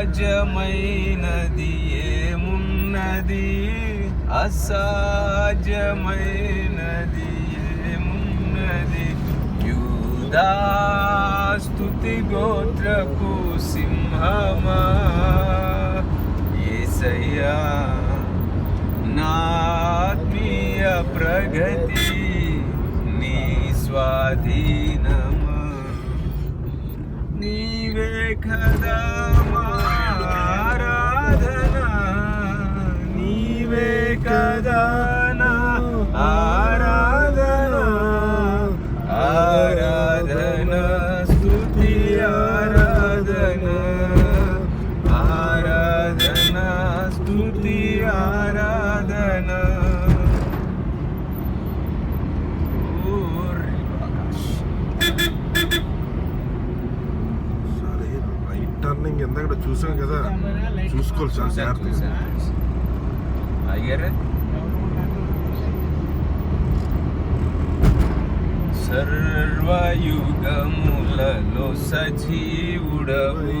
అసాధ్యమైనది ఏమున్నది? అసాధ్యమైనది ఏమున్నది? యూదాస్తుతి గోత్రపు సింహమా? ఏసయ్యా నాత్మీయ ప్రగతి నీ స్వాధీనమా? నీవే కదా స్తుతి ఆరాధన. టర్నింగ్ ఎందాక చూసాం కదా. చూసుకోవాలి చాలా చూశాను. అయ్యారా సర్వయుగములలో సజీవుడవు.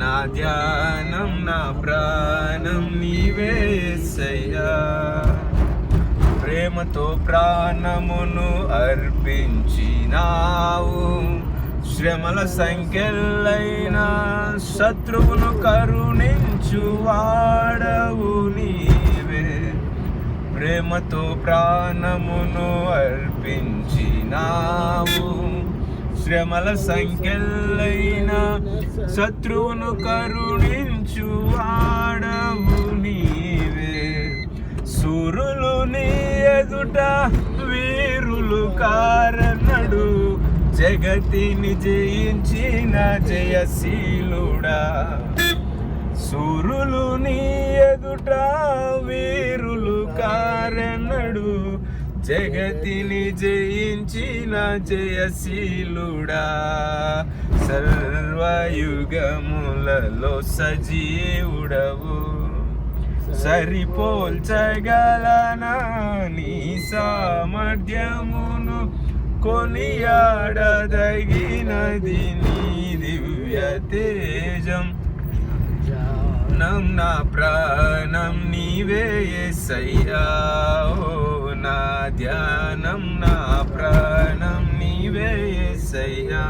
నా ధ్యానం నా ప్రాణం నీవేసయ్యా ప్రేమతో ప్రాణమును అర్పించినావు. శ్రమల సంఖ్యలైన శత్రువును కరుణించువాడవు నీవే. ప్రేమతో ప్రాణమును అర్పించినావు. శ్రమల సంఖ్యలైనా శత్రువును కరుణించు ఆడవు నీవే. సూరులు నీ ఎదుట వీరులు కారనడు. జగతిని జయించిన జయశీలుడా. సూరులు నీ ఎదుట వీరులు కారణడు జగతిని జయించిన జయశీలుడా సర్వయుగములలో సజీవుడవు. సరిపోల్చగలనా నీ సామర్థ్యమును కొనియాడదగినది నీ దివ్య తేజం. నం నా ప్రాణం నీవే సయ్యా ఓ ధ్యానం నా ప్రాణం నీవే ఎస్సయ్యా